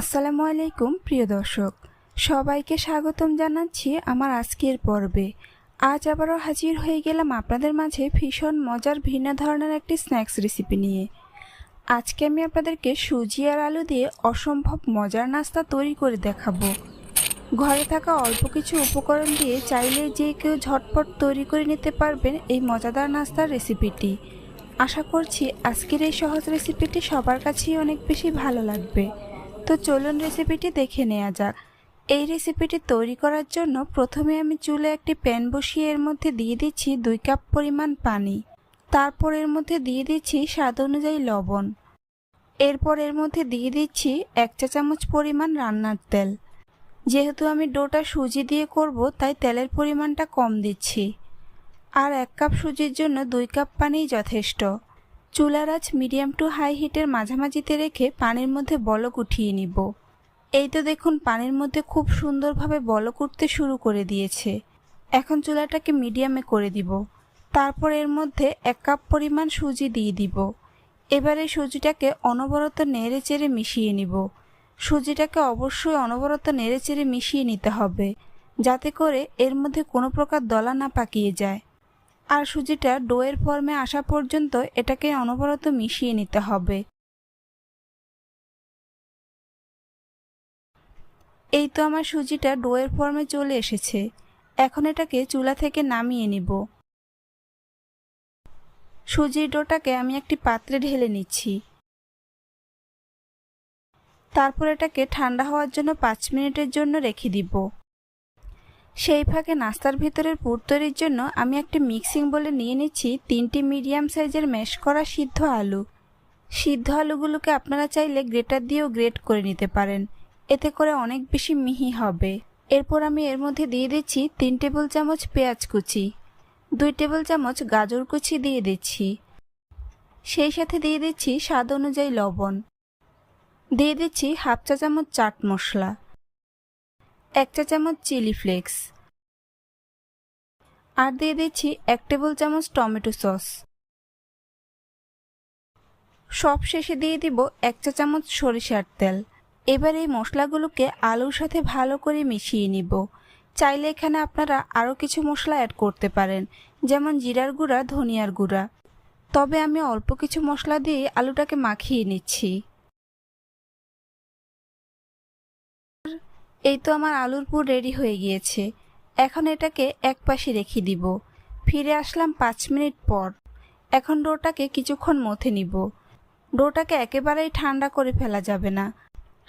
আসসালামু আলাইকুম, প্রিয় দর্শক। সবাইকে স্বাগতম জানাচ্ছি আমার আজকের পর্বে। আজ আবারও হাজির হয়ে গেলাম আপনাদের মাঝে ভীষণ মজার ভিন্ন ধরনের একটি স্ন্যাক্স রেসিপি নিয়ে। আজকে আমি আপনাদেরকে সুজি আর আলু দিয়ে অসম্ভব মজার নাস্তা তৈরি করে দেখাবো। ঘরে থাকা অল্প কিছু উপকরণ দিয়ে চাইলে যে কেউ ঝটপট তৈরি করে নিতে পারবেন এই মজাদার নাস্তার রেসিপিটি আশা করছি আজকের এই সহজ রেসিপিটি সবার কাছেই অনেক বেশি ভালো লাগবে। তো চলুন রেসিপিটি দেখে নেওয়া যাক। এই রেসিপিটি তৈরি করার জন্য প্রথমে আমি চুলে একটি প্যান বসিয়ে এর মধ্যে দিয়ে দিচ্ছি দুই কাপ পরিমাণ পানি। তারপর এর মধ্যে দিয়ে দিচ্ছি স্বাদ অনুযায়ী লবণ। এরপর এর মধ্যে দিয়ে দিচ্ছি এক চা চামচ পরিমাণ রান্নার তেল। যেহেতু আমি ডোটা সুজি দিয়ে করব, তাই তেলের পরিমাণটা কম দিচ্ছি। আর এক কাপ সুজির জন্য দুই কাপ পানিই যথেষ্ট। চুলার আঁচ মিডিয়াম টু হাই হিটের মাঝামাঝিতে রেখে পানির মধ্যে বলক উঠিয়ে নিব। এই তো দেখুন পানির মধ্যে খুব সুন্দরভাবে বলক উঠতে শুরু করে দিয়েছে। এখন চুলাটাকে মিডিয়ামে করে দিব। তারপর এর মধ্যে এক কাপ পরিমাণ সুজি দিয়ে দিব। এবারে সুজিটাকে অনবরত নেড়ে চেড়ে মিশিয়ে নিব। সুজিটাকে অবশ্যই অনবরত নেড়ে চেড়ে মিশিয়ে নিতে হবে, যাতে করে এর মধ্যে কোনো প্রকার দলা না পাকিয়ে যায়। আর সুজিটা ডোয়ের ফর্মে আসা পর্যন্ত এটাকে অনবরত মিশিয়ে নিতে হবে। এই তো আমার সুজিটা ডোয়ের ফর্মে চলে এসেছে। এখন এটাকে চুলা থেকে নামিয়ে নিব। সুজির ডোটাকে আমি একটি পাত্রে ঢেলে নিচ্ছি। তারপর এটাকে ঠান্ডা হওয়ার জন্য পাঁচ মিনিটের জন্য রেখে দিব। সেই ফাঁকে নাস্তার ভিতরের পুর তৈরির জন্য আমি একটি মিক্সিং বলে নিয়ে নিচ্ছি তিনটি মিডিয়াম সাইজের ম্যাশ করা সিদ্ধ আলু। সিদ্ধ আলুগুলোকে আপনারা চাইলে গ্রেটার দিয়েও গ্রেট করে নিতে পারেন। এতে করে অনেক বেশি মিহি হবে। এরপর আমি এর মধ্যে দিয়ে দিচ্ছি তিন টেবিল চামচ পেঁয়াজ কুচি, দুই টেবিল চামচ গাজর কুচি দিয়ে দিচ্ছি। সেই সাথে দিয়ে দিচ্ছি স্বাদ অনুযায়ী লবণ। দিয়ে দিচ্ছি হাফ চা চামচ চাট মশলা। এক চা চামচ চিলি ফ্লেক্স। আর দিয়ে দিচ্ছি এক টেবিল চামচ টমেটো সস। সব শেষে দিয়ে দিব এক চা চামচ সরিষার তেল। এবার এই মশলাগুলোকে আলুর সাথে ভালো করে মিশিয়ে নিব। চাইলে এখানে আপনারা আরও কিছু মশলা অ্যাড করতে পারেন, যেমন জিরার গুঁড়া, ধনিয়ার গুঁড়া। তবে আমি অল্প কিছু মশলা দিয়ে আলুটাকে মাখিয়ে নিচ্ছি। এই তো আমার আলুর পুর রেডি হয়ে গিয়েছে। এখন এটাকে এক পাশে রেখে দিব। ফিরে আসলাম পাঁচ মিনিট পর। এখন ডোটাকে কিছুক্ষণ মথে নিব। ডোটাকে একেবারেই ঠান্ডা করে ফেলা যাবে না।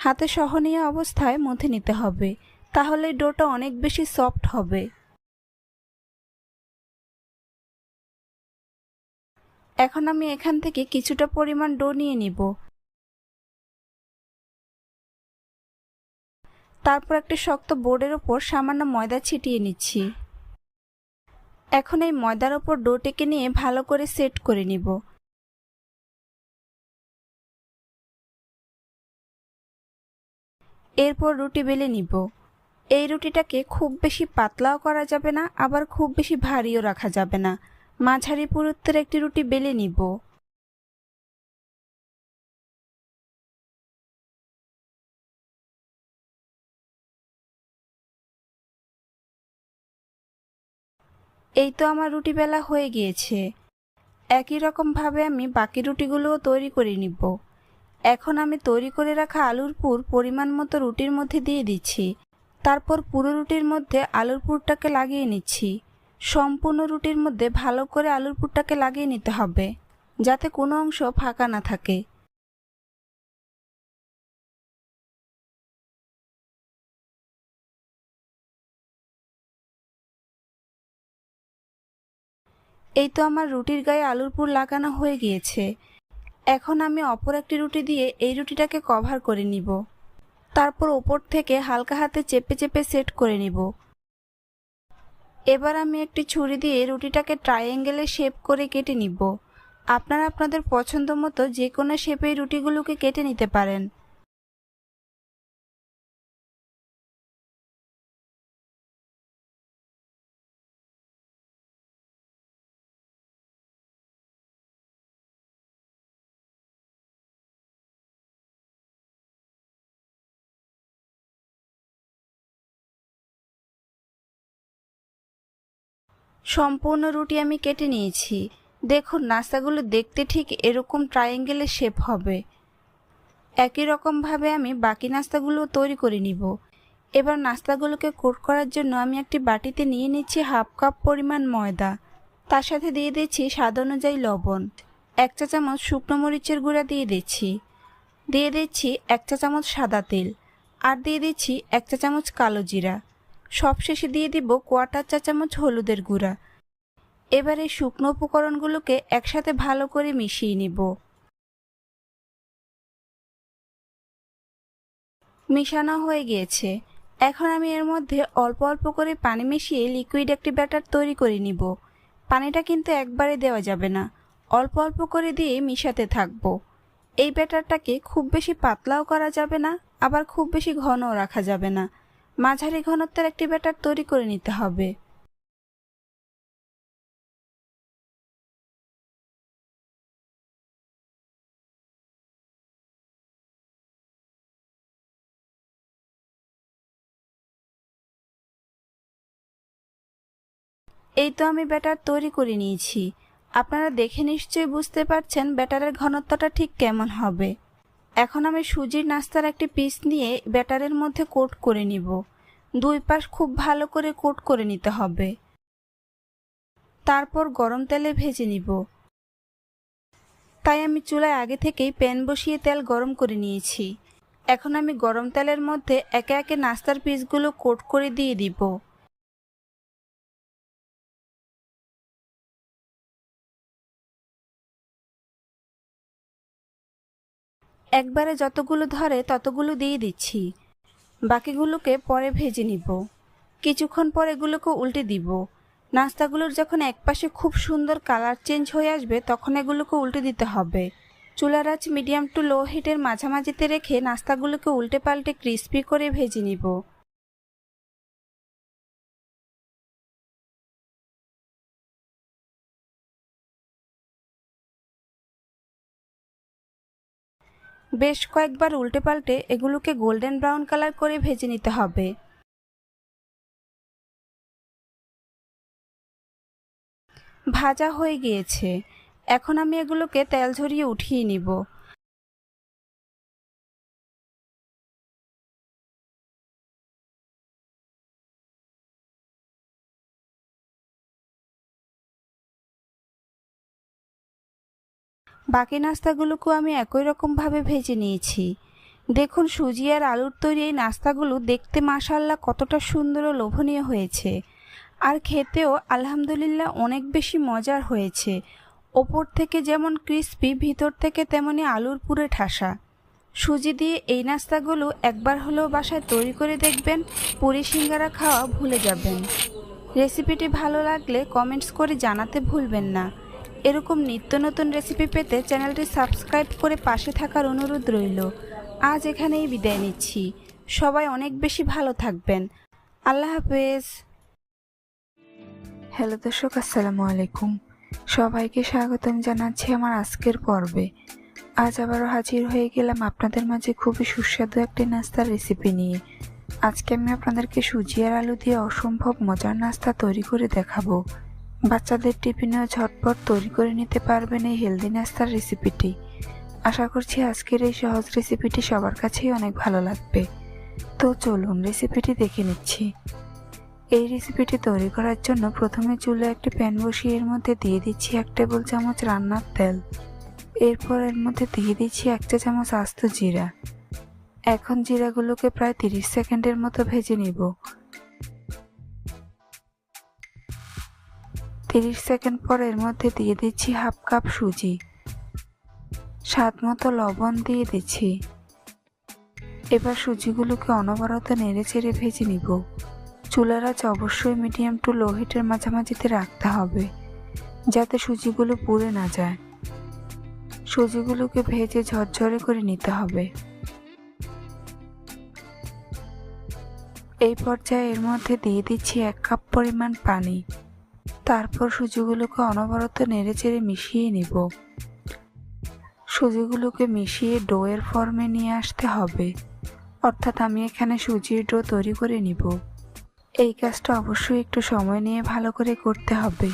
হাতে সহনীয় অবস্থায় মথে নিতে হবে। তাহলে ডোটা অনেক বেশি সফট হবে। এখন আমি এখান থেকে কিছুটা পরিমাণ ডো নিয়ে নিব। তারপর একটা শক্ত বোর্ডের ওপর সামান্য ময়দা ছিটিয়ে নিচ্ছি। এখন এই ময়দার ওপর ডোটেকে নিয়ে ভালো করে সেট করে নিব। এরপর রুটি বেলে নিব। এই রুটিটাকে খুব বেশি পাতলাও করা যাবে না, আবার খুব বেশি ভারীও রাখা যাবে না। মাঝারি পুরুত্বের একটি রুটি বেলে নিব। এই তো আমার রুটি বেলা হয়ে গিয়েছে। একই রকমভাবে আমি বাকি রুটিগুলোও তৈরি করে নিব। এখন আমি তৈরি করে রাখা আলুর পুর পরিমাণ মতো রুটির মধ্যে দিয়ে দিচ্ছি। তারপর পুরো রুটির মধ্যে আলুর পুরটাকে লাগিয়ে নিচ্ছি। সম্পূর্ণ রুটির মধ্যে ভালো করে আলুর পুরটাকে লাগিয়ে নিতে হবে, যাতে কোনো অংশ ফাঁকা না থাকে। এই তো আমার রুটির গায়ে আলুর পুর লাগানো হয়ে গিয়েছে। এখন আমি অপর একটি রুটি দিয়ে এই রুটিটাকে কভার করে নিব। তারপর ওপর থেকে হালকা হাতে চেপে চেপে সেট করে নিব। এবার আমি একটি ছুরি দিয়ে রুটিটাকে ট্রায়াঙ্গেলে শেপ করে কেটে নিব। আপনারা আপনাদের পছন্দ মতো যে কোনো শেপে রুটিগুলোকে কেটে নিতে পারেন। সম্পূর্ণ রুটি আমি কেটে নিয়েছি। দেখুন, নাস্তাগুলো দেখতে ঠিক এরকম ট্রায়াঙ্গেলের শেপ হবে। একই রকমভাবে আমি বাকি নাস্তাগুলো তৈরি করে নিব। এবার নাস্তাগুলোকে কোট করার জন্য আমি একটি বাটিতে নিয়ে নিচ্ছি হাফ কাপ পরিমাণ ময়দা। তার সাথে দিয়ে দিচ্ছি স্বাদ অনুযায়ী লবণ। এক চা চামচ শুকনো মরিচের গুঁড়া দিয়ে দিচ্ছি। দিয়ে দিচ্ছি এক চা চামচ সাদা তেল। আর দিয়ে দিচ্ছি এক চা চামচ কালো জিরা। সবশেষে দিয়ে দিব কোয়াটার চা চামচ হলুদের গুঁড়া। এবার এই শুকনো উপকরণগুলোকে একসাথে ভালো করে মিশিয়ে নিব। মিশানো হয়ে গিয়েছে। এখন আমি এর মধ্যে অল্প অল্প করে পানি মিশিয়ে লিকুইড একটি ব্যাটার তৈরি করে নিব। পানিটা কিন্তু একবারে দেওয়া যাবে না। অল্প অল্প করে দিয়ে মিশাতে থাকব। এই ব্যাটারটাকে খুব বেশি পাতলাও করা যাবে না, আবার খুব বেশি ঘনও রাখা যাবে না। মাঝারি ঘনত্বের একটি ব্যাটার তৈরি করে নিতে হবে। এই তো আমি ব্যাটার তৈরি করে নিয়েছি। আপনারা দেখে নিশ্চয়ই বুঝতে পারছেন ব্যাটারের ঘনত্বটা ঠিক কেমন হবে। এখন আমি সুজির নাস্তার একটি পিস নিয়ে ব্যাটারের মধ্যে কোট করে নিব। দুই পাশ খুব ভালো করে কোট করে নিতে হবে। তারপর গরম তেলে ভেজে নিব। তাই আমি চুলায় আগে থেকেই প্যান বসিয়ে তেল গরম করে নিয়েছি। এখন আমি গরম তেলের মধ্যে একে একে নাস্তার পিসগুলো কোট করে দিয়ে দিব। একবারে যতগুলো ধরে ততগুলো দিয়ে দিচ্ছি। বাকিগুলোকে পরে ভেজে নিব। কিছুক্ষণ পর এগুলোকে উল্টে দিব। নাস্তাগুলোর যখন একপাশে খুব সুন্দর কালার চেঞ্জ হয়ে আসবে, তখন এগুলোকে উল্টে দিতে হবে। চুলার আঁচ মিডিয়াম টু লো হিটের মাঝামাঝিতে রেখে নাস্তাগুলোকে উল্টে পাল্টে ক্রিস্পি করে ভেজে নিব। বেশ কয়েকবার উল্টে পাল্টে এগুলোকে গোল্ডেন ব্রাউন কালার করে ভেজে নিতে হবে। ভাজা হয়ে গিয়েছে। এখন আমি এগুলোকে তেল ঝরিয়ে উঠিয়ে নিব। বাকি নাস্তাগুলোকেও আমি একই রকমভাবে ভেজে নিয়েছি। দেখুন, সুজি আর আলুর তৈরি এই নাস্তাগুলো দেখতে মাশাল্লাহ কতটা সুন্দর ও লোভনীয় হয়েছে। আর খেতেও আলহামদুলিল্লাহ অনেক বেশি মজার হয়েছে। ওপর থেকে যেমন ক্রিস্পি, ভিতর থেকে তেমনি আলুর পুরে ঠাসা। সুজি দিয়ে এই নাস্তাগুলো একবার হলেও বাসায় তৈরি করে দেখবেন, পুরি সিঙ্গারা খাওয়া ভুলে যাবেন। রেসিপিটি ভালো লাগলে কমেন্টস করে জানাতে ভুলবেন না। এরকম নিত্য নতুন রেসিপি পেতে চ্যানেলটি সাবস্ক্রাইব করে পাশে থাকার অনুরোধ রইল। আজ এখানেই বিদায় নিচ্ছি। সবাই অনেক বেশি ভালো থাকবেন। আল্লাহ হাফেজ। হ্যালো দর্শক, আসসালামু আলাইকুম। সবাইকে স্বাগতম জানাচ্ছি আমার আজকের পর্বে। আজ আবারও হাজির হয়ে গেলাম আপনাদের মাঝে খুবই সুস্বাদু একটি নাস্তার রেসিপি নিয়ে। আজকে আমি আপনাদেরকে সুজি আর আলু দিয়ে অসম্ভব মজার নাস্তা তৈরি করে দেখাবো। বাচ্চাদের টিফিনেও ঝটপট তৈরি করে নিতে পারবেন এই হেলদি নাস্তার রেসিপিটি। আশা করছি আজকের এই সহজ রেসিপিটি সবার কাছেই অনেক ভালো লাগবে। তো চলুন রেসিপিটি দেখে নিচ্ছি। এই রেসিপিটি তৈরি করার জন্য প্রথমে চুলে একটি প্যান বসিয়ে এর মধ্যে দিয়ে দিচ্ছি এক টেবিল চামচ রান্নার তেল। এরপর এর মধ্যে দিয়ে দিচ্ছি এক চা চামচ আস্ত জিরা। এখন জিরাগুলোকে প্রায় তিরিশ সেকেন্ডের মতো ভেজে নিব। তিরিশ সেকেন্ড পর এর মধ্যে দিয়ে দিচ্ছি হাফ কাপ সুজি। স্বাদ মতো লবণ দিয়ে দিচ্ছি। এবার সুজিগুলোকে অনবরত নেড়ে চেড়ে ভেজে নিব। চুলার আঁচ অবশ্যই মিডিয়াম টু লো হিটের মাঝামাঝিতে রাখতে হবে, যাতে সুজিগুলো পুড়ে না যায়। সুজিগুলোকে ভেজে ঝরঝরে করে নিতে হবে। এই পর্যায়ে এর মধ্যে দিয়ে দিচ্ছি এক কাপ পরিমাণ পানি। তারপর সুজিগুলোকে অনবরত নেড়েচেড়ে মিশিয়ে নিব। সুজিগুলোকে মিশিয়ে ডোয়ের ফর্মে নিয়ে আসতে হবে। অর্থাৎ আমি এখানে সুজির ডো তৈরি করে নিব। এই কাজটা অবশ্যই একটু সময় নিয়ে ভালো করে করতে হবে।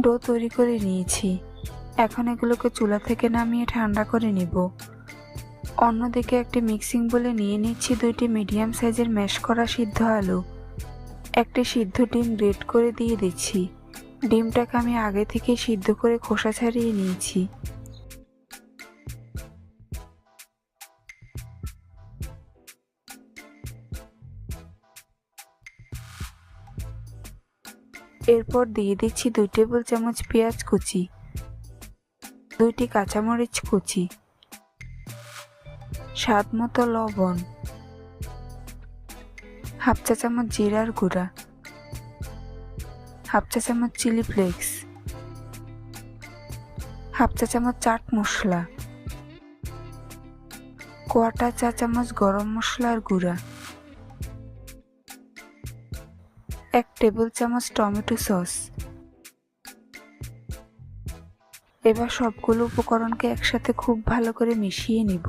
ডো তৈরি করে নিয়েছি। এখন এগুলোকে চুলা থেকে নামিয়ে ঠান্ডা করে নিব। অন্যদিকে একটি মিক্সিং বলে নিয়ে নিচ্ছি দুইটি মিডিয়াম সাইজের ম্যাশ করা সিদ্ধ আলু। একটি সিদ্ধ ডিম গ্রেট করে দিয়ে দিচ্ছি। ডিমটাকে আমি আগে থেকে সিদ্ধ করে খোসা ছাড়িয়ে নিয়েছি। এরপর দিয়ে দিচ্ছি দুই টেবিল চামচ পেঁয়াজ কুচি, দুইটি কাঁচামরিচ কুচি স্বাদ মতো লবণ। হাফ চা চামচ জিরার গুঁড়া, হাফ চা চামচ চিলি ফ্লেক্স, হাফ চা চামচ চাট মশলা, কোয়াটা চা চামচ গরম মশলার গুঁড়া, এক টেবিল চামচ টমেটো সস। এবার সবগুলো উপকরণকে একসাথে খুব ভালো করে মিশিয়ে নিব।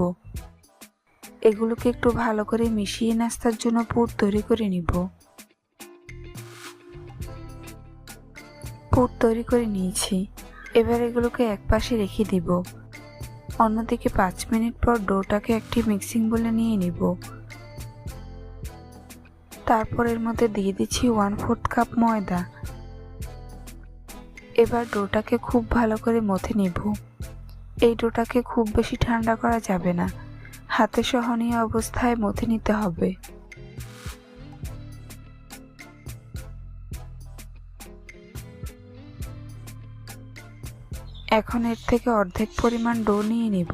এগুলোকে একটু ভালো করে মিশিয়ে নাস্তার জন্য পুর তৈরি করে নিব। পুর তৈরি করে নিয়েছি। এবার এগুলোকে এক পাশে রেখে দিব। অন্যদিকে পাঁচ মিনিট পর ডোটাকে একটি মিক্সিং বলে নিয়ে নিব। তারপর এর মধ্যে দিয়ে দিচ্ছি ওয়ান ফোর্থ কাপ ময়দা। এবার ডোটাকে খুব ভালো করে মথে নিব। এই ডোটাকে খুব বেশি ঠান্ডা করা যাবে না। হাতে সহনীয় অবস্থায় মথে নিতে হবে। এখন এর থেকে অর্ধেক পরিমাণ ডো নিয়ে নিব।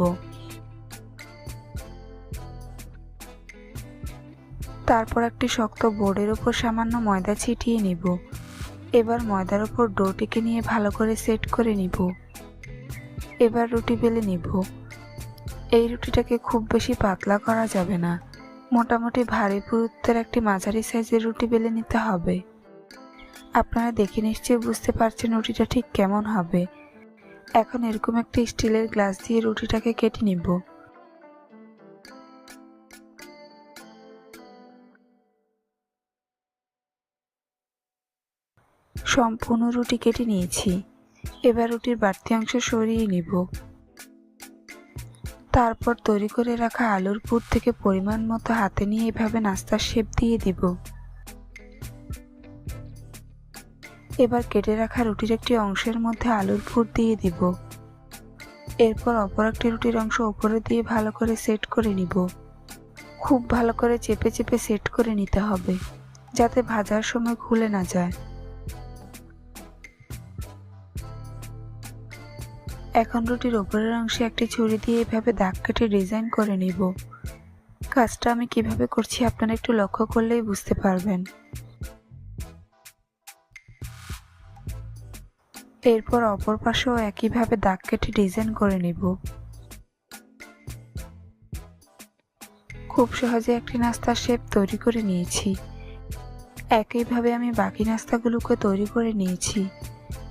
তারপর একটি শক্ত বোর্ডের উপর সামান্য ময়দা ছিটিয়ে নিব। এবার ময়দার উপর ডোটিকে নিয়ে ভালো করে সেট করে নিব। এবার রুটি বেলে নিব। এই রুটিটাকে খুব বেশি পাতলা করা যাবে না। মোটামুটি ভারী পুরুত্বের একটি মাঝারি সাইজের রুটি বেলে নিতে হবে। আপনারা দেখে নিশ্চয়ই বুঝতে পারছেন রুটিটা ঠিক কেমন হবে। এখন এরকম একটি স্টিলের গ্লাস দিয়ে রুটিটাকে কেটে নিব। সম্পূর্ণ রুটি কেটে নিয়েছি। এবার রুটির বাড়তি অংশ সরিয়ে নিব। তারপর তৈরি করে রাখা আলুর পুর থেকে পরিমাণ মতো হাতে নিয়ে এভাবে নাস্তার শেপ দিয়ে দিব। এবার কেটে রাখা রুটির একটি অংশের মধ্যে আলুর পুর দিয়ে দিব। এরপর অপর একটি রুটির অংশ ওপরে দিয়ে ভালো করে সেট করে নিব। খুব ভালো করে চেপে চেপে সেট করে নিতে হবে, যাতে ভাজার সময় খুলে না যায়। এখন রুটির ওপরের অংশে একটি ছুরি দিয়ে এভাবে দাগ কেটে ডিজাইন করে নিব। কাজটা আমি কীভাবে করছি আপনারা একটু লক্ষ্য করলেই বুঝতে পারবেন। এরপর অপর পাশেও একইভাবে দাগ কেটে ডিজাইন করে নিব। খুব সহজে একটি নাস্তার শেপ তৈরি করে নিয়েছি। একইভাবে আমি বাকি নাস্তাগুলোকে তৈরি করে নিয়েছি।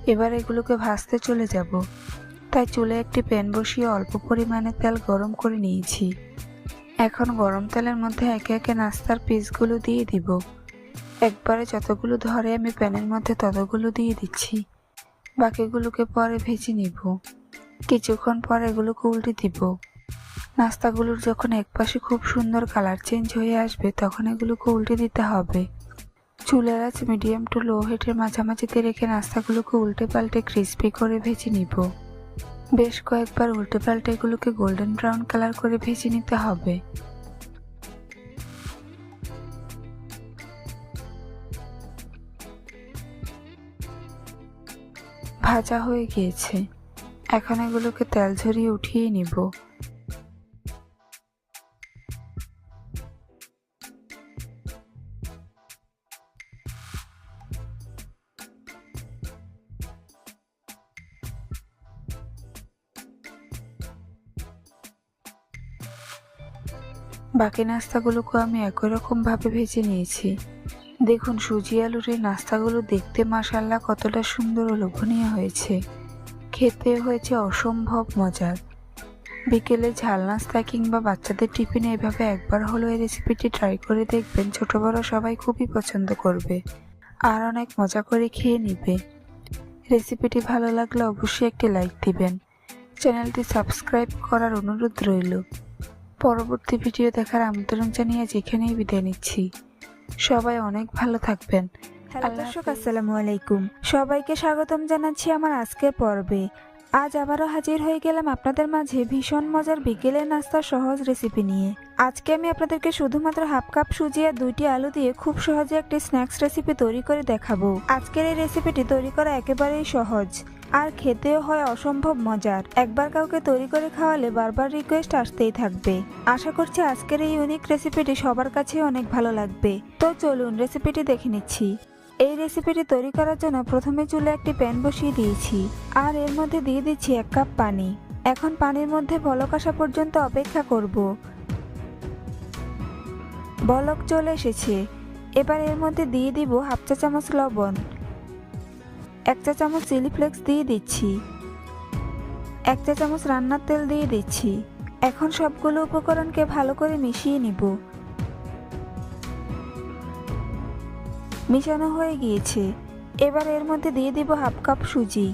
এবার এগুলোকে ভাজতে চলে যাব। তাই চুলে একটি প্যান বসিয়ে অল্প পরিমাণে তেল গরম করে নিয়েছি। এখন গরম তেলের মধ্যে একে একে নাস্তার পিসগুলো দিয়ে দিব। একবারে যতগুলো ধরে আমি প্যানের মধ্যে ততগুলো দিয়ে দিচ্ছি। বাকিগুলোকে পরে ভেজে নিব। কিছুক্ষণ পর এগুলোকে উল্টে দিব। নাস্তাগুলোর যখন একপাশে খুব সুন্দর কালার চেঞ্জ হয়ে আসবে, তখন এগুলোকে উল্টে দিতে হবে। চুলের আঁচ মিডিয়াম টু লো হিটের মাঝামাঝিতে রেখে নাস্তাগুলোকে উল্টে পাল্টে ক্রিস্পি করে ভেজে নিব। বেশ কয়েকবার উল্টে পাল্টে এগুলোকে গোল্ডেন ব্রাউন কালার করে ভেজে নিতে হবে। ভাজা হয়ে গিয়েছে। এখন এগুলোকে তেল ঝরিয়ে উঠিয়ে নিব। বাকি নাস্তাগুলোকেও আমি একই রকমভাবে ভেজে নিয়েছি। দেখুন, সুজি আলুর এই নাস্তাগুলো দেখতে মাসাল্লাহ কতটা সুন্দর ও লোভনীয় হয়েছে। খেতে হয়েছে অসম্ভব মজার। বিকেলে ঝাল নাস্তা কিংবা বাচ্চাদের টিফিনে এভাবে একবার হলো এই রেসিপিটি ট্রাই করে দেখবেন ছোট বড় সবাই খুবই পছন্দ করবে আর অনেক মজা করে খেয়ে নিবে। রেসিপিটি ভালো লাগলে অবশ্যই একটি লাইক দিবেন। চ্যানেলটি সাবস্ক্রাইব করার অনুরোধ রইল। পরবর্তী ভিডিও দেখার আমন্ত্রণ জানিয়ে যেখানেই বিদায় নিচ্ছি। সবাই অনেক ভালো থাকবেন। হ্যালো দর্শক আসসালামু আলাইকুম। সবাইকে স্বাগতম জানাচ্ছি আমার আজকের পর্বে। আজ আবারও হাজির হয়ে গেলাম আপনাদের মাঝে ভীষণ মজার বিকেলের নাস্তা সহজ রেসিপি নিয়ে। আজকে আমি আপনাদেরকে শুধুমাত্র হাফ কাপ সুজি আর দুইটি আলু দিয়ে খুব সহজে একটি স্ন্যাক্স রেসিপি তৈরি করে দেখাবো। আজকের এই রেসিপিটি তৈরি করা একেবারেই সহজ। আর খেতেও হয় অসম্ভব মজার। একবার কাউকে তৈরি করে খাওয়ালে বারবার রিকোয়েস্ট আসতেই থাকবে। আশা করছি আজকের এই ইউনিক রেসিপিটি সবার কাছেই অনেক ভালো লাগবে। তো চলুন রেসিপিটি দেখে নিচ্ছি। এই রেসিপিটি তৈরি করার জন্য প্রথমে চুলে একটি প্যান বসিয়ে দিয়েছি। আর এর মধ্যে দিয়ে দিচ্ছি এক কাপ পানি। এখন পানির মধ্যে বলক আসা পর্যন্ত অপেক্ষা করব। বলক চলে এসেছে। এবার এর মধ্যে দিয়ে দিব হাফ চা চামচ লবণ। এক চা চামচ চিলি ফ্লেক্স দিয়ে দিচ্ছি। এক চা চামচ রান্নার তেল দিয়ে দিচ্ছি। এখন সবগুলো উপকরণকে ভালো করে মিশিয়ে নিব। মিশানো হয়ে গিয়েছে। এবার এর মধ্যে দিয়ে দিব হাফ কাপ সুজি।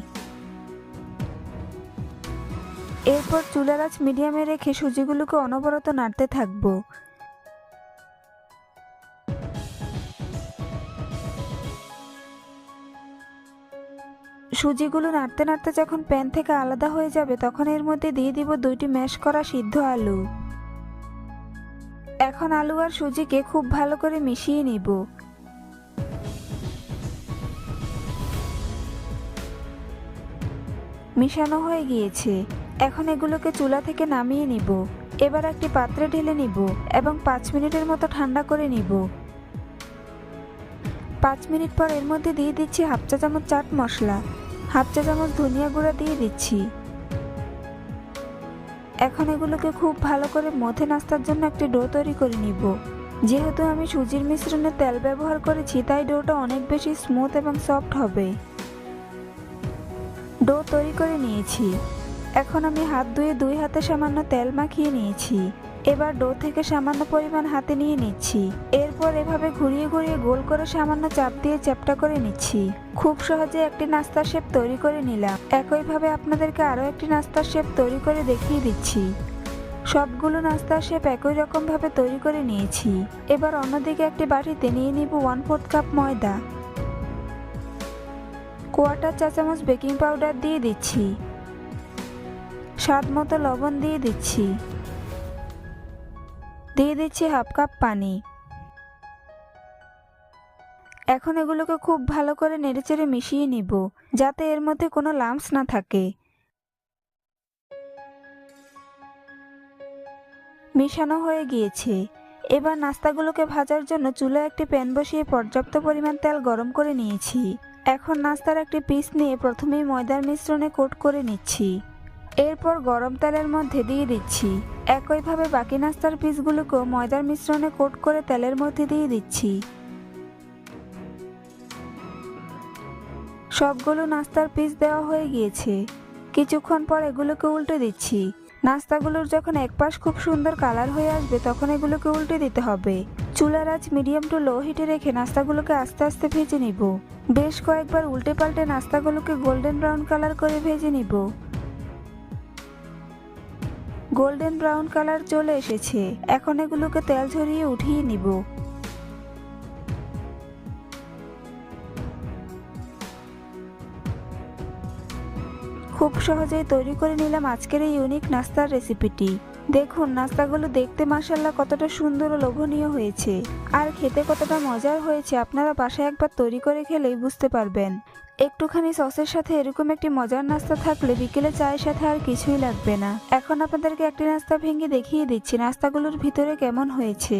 এরপর চুলার আঁচ মিডিয়ামে রেখে সুজিগুলোকে অনবরত নাড়তে থাকব। সুজিগুলো নাড়তে নাড়তে যখন প্যান থেকে আলাদা হয়ে যাবে, তখন এর মধ্যে দিয়ে দিব দুইটি ম্যাশ করা সিদ্ধ আলু। এখন আলু আর সুজিকে খুব ভালো করে মিশিয়ে নিব। মিশানো হয়ে গিয়েছে। এখন এগুলোকে চুলা থেকে নামিয়ে নিব। এবার একটি পাত্রে ঢেলে নিব এবং পাঁচ মিনিটের মতো ঠান্ডা করে নিব। পাঁচ মিনিট পর এর মধ্যে দিয়ে দিচ্ছি হাফ চা চামচ চাট মশলা। হাফ চা চামচ ধনিয়া গুঁড়া দিয়ে দিচ্ছি। এখন এগুলোকে খুব ভালো করে মথে নাস্তার জন্য একটি ডো তৈরি করে নিব। যেহেতু আমি সুজির মিশ্রণে তেল ব্যবহার করেছি, তাই ডোটা অনেক বেশি স্মুথ এবং সফট হবে। ডো তৈরি করে নিয়েছি। এখন আমি হাত ধুয়ে দুই হাতে সামান্য তেল মাখিয়ে নিয়েছি। এবার ডো থেকে সামান্য পরিমাণ হাতে নিয়ে নিচ্ছি। এরপর এভাবে ঘুরিয়ে ঘুরিয়ে গোল করে সামান্য চাপ দিয়ে চ্যাপটা করে নিচ্ছি। খুব সহজে একটি নাস্তার শেপ তৈরি করে নিলাম। একইভাবে আপনাদেরকে আরও একটি নাস্তার শেপ তৈরি করে দেখিয়ে দিচ্ছি। সবগুলো নাস্তার শেপ একই রকমভাবে তৈরি করে নিয়েছি। এবার অন্যদিকে একটি বাটিতে নিয়ে নিব ওয়ান ফোর্থ কাপ ময়দা। কোয়াটার চা চামচ বেকিং পাউডার দিয়ে দিচ্ছি। স্বাদ মতো লবণ দিয়ে দিচ্ছি। দিয়ে দিচ্ছি হাফ কাপ পানি। এখন এগুলোকে খুব ভালো করে নেড়েচেড়ে মিশিয়ে নিব, যাতে এর মধ্যে কোনো লাম্পস না থাকে। মিশানো হয়ে গিয়েছে। এবার নাস্তাগুলোকে ভাজার জন্য চুলায় একটি প্যান বসিয়ে পর্যাপ্ত পরিমাণ তেল গরম করে নিয়েছি। এখন নাস্তার একটি পিস নিয়ে প্রথমেই ময়দার মিশ্রণে কোট করে নিচ্ছি। এরপর গরম তেলের মধ্যে দিয়ে দিচ্ছি। একইভাবে বাকি নাস্তার পিসগুলোকেও ময়দার মিশ্রণে কোট করে তেলের মধ্যে দিয়ে দিচ্ছি। সবগুলো নাস্তার পিস দেওয়া হয়ে গিয়েছে। কিছুক্ষণ পর এগুলোকে উল্টে দিচ্ছি। নাস্তাগুলোর যখন এক পাশ খুব সুন্দর কালার হয়ে আসবে, তখন এগুলোকে উল্টে দিতে হবে। চুলার আঁচ মিডিয়াম টু লো হিটে রেখে নাস্তাগুলোকে আস্তে আস্তে ভেজে নিব। বেশ কয়েকবার উল্টে পাল্টে নাস্তাগুলোকে গোল্ডেন ব্রাউন কালার করে ভেজে নিব। গোল্ডেন ব্রাউন কালার চলে এসেছে। এখন এগুলোকে তেল ঝরিয়ে উঠিয়ে নিব। খুব সহজেই তৈরি করে নিলাম আজকের এই ইউনিক নাস্তার রেসিপিটি দেখুন, নাস্তাগুলো দেখতে মাসাল্লাহ কতটা সুন্দর ও লোভনীয় হয়েছে। আর খেতে কতটা মজার হয়েছে আপনারা বাসায় একবার তৈরি করে খেলেই বুঝতে পারবেন। একটুখানি সসের সাথে এরকম একটি মজার নাস্তা থাকলে বিকেলে চায়ের সাথে আর কিছুই লাগবে না। এখন আপনাদেরকে একটি নাস্তা ভেঙে দেখিয়ে দিচ্ছি। নাস্তাগুলোর ভিতরে কেমন হয়েছে?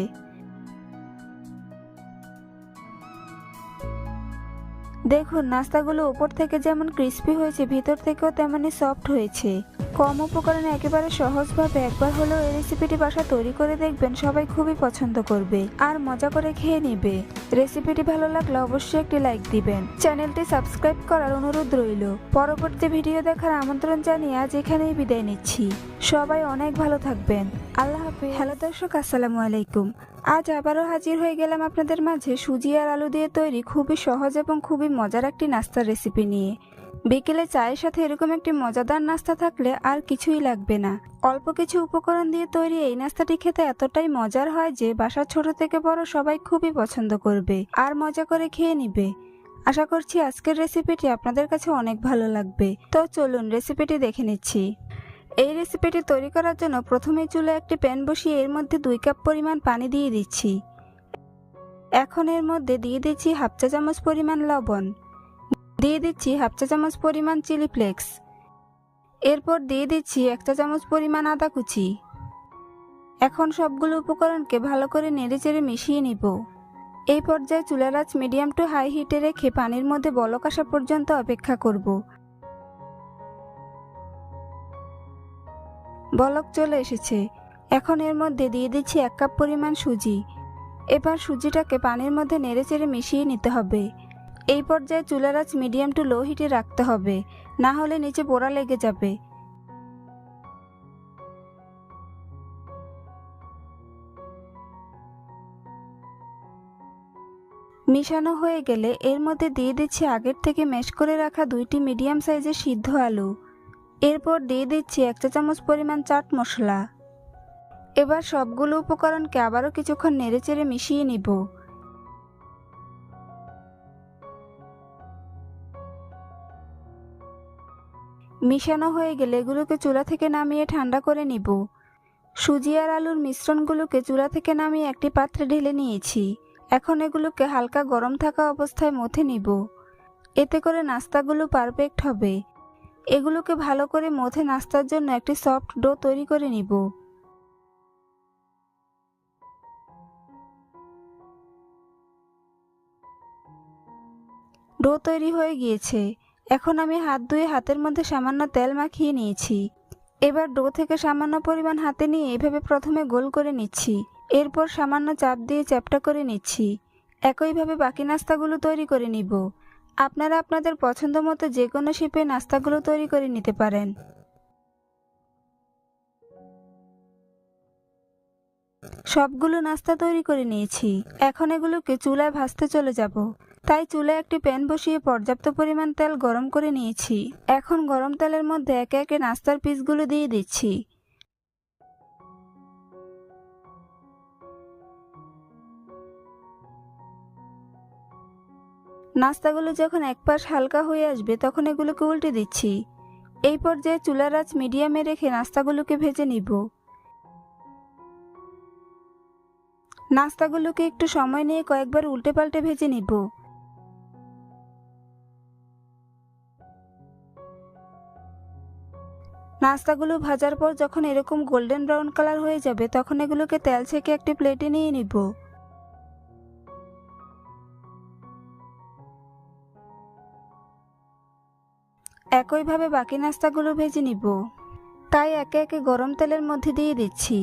দেখুন, নাস্তাগুলো উপর থেকে যেমন ক্রিস্পি হয়েছে, ভিতর থেকেও তেমনই সফট হয়েছে। কম উপকরণে একেবারে সহজভাবে একবার হলেও এই রেসিপিটি বাসা তৈরি করে দেখবেন, সবাই খুবই পছন্দ করবে আর মজা করে খেয়ে নেবে। রেসিপিটি ভালো লাগলে অবশ্যই একটি লাইক দিবেন। চ্যানেলটি সাবস্ক্রাইব করার অনুরোধ রইল। পরবর্তী ভিডিও দেখার আমন্ত্রণ জানিয়ে আজ এখানেই বিদায় নিচ্ছি। সবাই অনেক ভালো থাকবেন। আল্লাহ হাফিজ। হ্যালো দর্শক, আসসালামু আলাইকুম। আজ আবারও হাজির হয়ে গেলাম আপনাদের মাঝে সুজি আর আলু দিয়ে তৈরি খুবই সহজ এবং খুবই মজার একটি নাস্তার রেসিপি নিয়ে। বিকেলে চায়ের সাথে এরকম একটি মজাদার নাস্তা থাকলে আর কিছুই লাগবে না। অল্প কিছু উপকরণ দিয়ে তৈরি এই নাস্তাটি খেতে এতটাই মজার হয় যে বাসার ছোট থেকে বড় সবাই খুবই পছন্দ করবে আর মজা করে খেয়ে নিবে। আশা করছি আজকের রেসিপিটি আপনাদের কাছে অনেক ভালো লাগবে। তো চলুন রেসিপিটি দেখে নিচ্ছি। এই রেসিপিটি তৈরি করার জন্য প্রথমে চুলে একটি প্যান বসিয়ে এর মধ্যে দুই কাপ পরিমাণ পানি দিয়ে দিচ্ছি। এখন এর মধ্যে দিয়ে দিচ্ছি হাফ চা চামচ পরিমাণ লবণ। দিয়ে দিচ্ছি হাফ চা চামচ পরিমাণ চিলি ফ্লেক্স। এরপর দিয়ে দিচ্ছি এক চা চামচ পরিমাণ আদা কুচি। এখন সবগুলো উপকরণকে ভালো করে নেড়েচেড়ে মিশিয়ে নিব। এই পর্যায়ে চুলার আঁচ মিডিয়াম টু হাই হিটে রেখে পানির মধ্যে বলক আসা পর্যন্ত অপেক্ষা করব। বলক চলে এসেছে। এখন এর মধ্যে দিয়ে দিচ্ছি এক কাপ পরিমাণ সুজি। এবার সুজিটাকে পানির মধ্যে নেড়েচেড়ে মিশিয়ে নিতে হবে। এই পর্যায়ে চুলার আঁচ মিডিয়াম টু লো হিটে রাখতে হবে। না হলে নিচে পোড়া লেগে যাবে। মিশানো হয়ে গেলে এর মধ্যে দিয়ে দিচ্ছি আগের থেকে ম্যাশ করে রাখা দুইটি মিডিয়াম সাইজের সিদ্ধ আলু। এরপর দিয়ে দিচ্ছি এক চা চামচ পরিমাণ চাট মশলা। এবার সবগুলো উপকরণকে আবারও কিছুক্ষণ নেড়েচেড়ে মিশিয়ে নিব। মিশানো হয়ে গেলে এগুলোকে চুলা থেকে নামিয়ে ঠান্ডা করে নিব। সুজি আর আলুর মিশ্রণগুলোকে চুলা থেকে নামিয়ে একটি পাত্রে ঢেলে নিয়েছি। এখন এগুলোকে হালকা গরম থাকা অবস্থায় মথে নিব। এতে করে নাস্তাগুলো পারফেক্ট হবে। এগুলোকে ভালো করে মথে নাস্তার জন্য একটি সফট ডো তৈরি করে নিব। ডো তৈরি হয়ে গিয়েছে। এখন আমি হাত ধুয়ে হাতের মধ্যে সামান্য তেল মাখিয়ে নিয়েছি। এবার ডো থেকে সামান্য পরিমাণ হাতে নিয়ে এভাবে প্রথমে গোল করে নিচ্ছি। এরপর সামান্য চাপ দিয়ে চ্যাপটা করে নিচ্ছি। একইভাবে বাকি নাস্তাগুলো তৈরি করে নিব। আপনারা আপনাদের পছন্দ মতো যে কোনো শেপে নাস্তাগুলো তৈরি করে নিতে পারেন। সবগুলো নাস্তা তৈরি করে নিয়েছি। এখন এগুলোকে চুলায় ভাজতে চলে যাব। তাই চুলায় একটি প্যান বসিয়ে পর্যাপ্ত পরিমাণ তেল গরম করে নিয়েছি। এখন গরম তেলের মধ্যে একে একে নাস্তার পিসগুলো দিয়ে দিচ্ছি। নাস্তাগুলো যখন এক পাশ হালকা হয়ে আসবে, তখন এগুলোকে উল্টে দিচ্ছি। এই পর্যায়ে চুলার আঁচ মিডিয়ামে রেখে নাস্তাগুলোকে ভেজে নিব। নাস্তাগুলোকে একটু সময় নিয়ে কয়েকবার উল্টে পাল্টে ভেজে নিব। নাস্তাগুলো ভাজার পর যখন এরকম গোল্ডেন ব্রাউন কালার হয়ে যাবে, তখন এগুলোকে তেল ছেঁকে একটি প্লেটে নিয়ে নিব। একইভাবে বাকি নাস্তাগুলো ভেজে নিব। তাই একে একে গরম তেলের মধ্যে দিয়ে দিচ্ছি।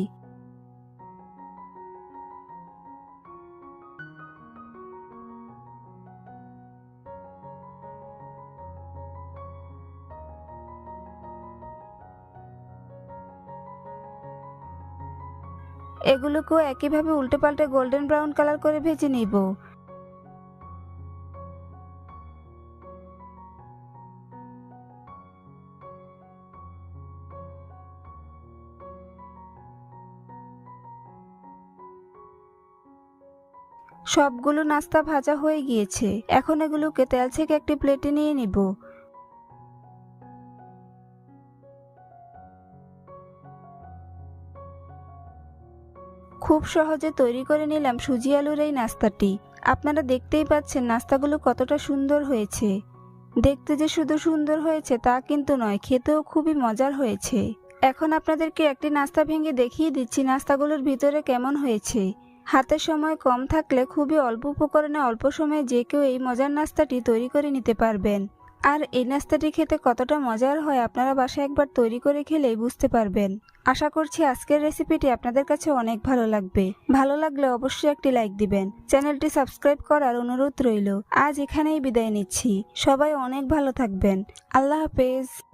এগুলোকেও একইভাবে উল্টে পাল্টে গোল্ডেন ব্রাউন কালার করে ভেজে নিব। সবগুলো নাস্তা ভাজা হয়ে গিয়েছে। এখন এগুলোকে তেল থেকে একটি প্লেটে নিয়ে নিব। খুব সহজে তৈরি করে নিলাম সুজি আলুর এই নাস্তাটি। আপনারা দেখতেই পাচ্ছেন নাস্তাগুলো কতটা সুন্দর হয়েছে। দেখতে যে শুধু সুন্দর হয়েছে তা কিন্তু নয়, খেতেও খুবই মজার হয়েছে। এখন আপনাদেরকে একটি নাস্তা ভেঙে দেখিয়ে দিচ্ছি নাস্তাগুলোর ভিতরে কেমন হয়েছে। হাতে সময় কম থাকলে খুবই অল্প উপকরণে অল্প সময়ে যে কেউ এই মজার নাস্তাটি তৈরি করে নিতে পারবেন। আর এই নাস্তাটি খেতে কতটা মজার হয় আপনারা বাসায় একবার তৈরি করে খেলেই বুঝতে পারবেন। আশা করছি আজকের রেসিপিটি আপনাদের কাছে অনেক ভালো লাগবে। ভালো লাগলে অবশ্যই একটি লাইক দিবেন। চ্যানেলটি সাবস্ক্রাইব করার অনুরোধ রইল। আজ এখানেই বিদায় নিচ্ছি। সবাই অনেক ভালো থাকবেন। আল্লাহ হাফেজ।